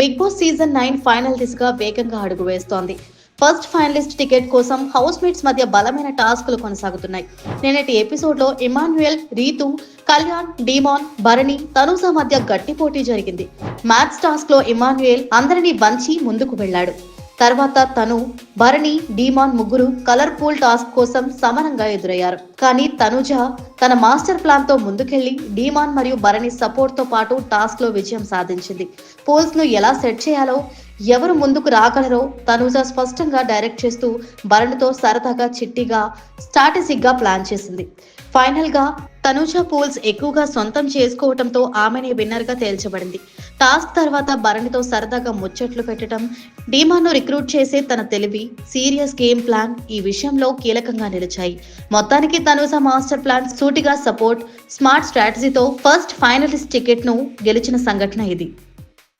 Bigg Boss season nine final దిశగా వేగంగా అడుగు వేస్తోంది. ఫస్ట్ ఫైనలిస్ట్ టికెట్ కోసం హౌస్ మేట్స్ మధ్య బలమైన టాస్కులు కొనసాగుతున్నాయి. నేనటి ఎపిసోడ్లో ఇమాన్యుయల్ రీతు కళ్యాణ్ డీమాన్ భరణి తనుజ మధ్య గట్టి పోటీ జరిగింది. మ్యాథ్స్ టాస్క్లో ఇమాన్యుయల్ అందరినీ వంచి ముందుకు వెళ్ళాడు. తర్వాత తను భరణి డీమాన్ ముగ్గురు కలర్ పూల్ టాస్క్ కోసం సమానంగా ఎదురయ్యారు. కానీ తనుజ తన మాస్టర్ ప్లాన్తో ముందుకెళ్ళి డీమాన్ మరియు భరణి సపోర్ట్తో పాటు టాస్క్లో విజయం సాధించింది. పోల్స్ను ఎలా సెట్ చేయాలో ఎవరు ముందుకు రాగలరో తనుజ స్పష్టంగా డైరెక్ట్ చేస్తూ భరణితో సరదాగా చిట్టిగా స్ట్రాటజిక్గా ప్లాన్ చేసింది. ఫైనల్గా తనుజ పూల్స్ ఎక్కువగా సొంతం చేసుకోవటంతో ఆమెనే విన్నర్గా తేల్చబడింది. టాస్క్ తర్వాత భరణితో సరదాగా ముచ్చట్లు పెట్టడం డీమాను రిక్రూట్ చేసే తన తెలివి సీరియస్ గేమ్ ప్లాన్ ఈ విషయంలో కీలకంగా నిలిచాయి. మొత్తానికి తనుజ మాస్టర్ ప్లాన్ సూటిగా సపోర్ట్ స్మార్ట్ స్ట్రాటజీతో ఫస్ట్ ఫైనలిస్ట్ టికెట్ను గెలిచిన సంఘటన ఇది.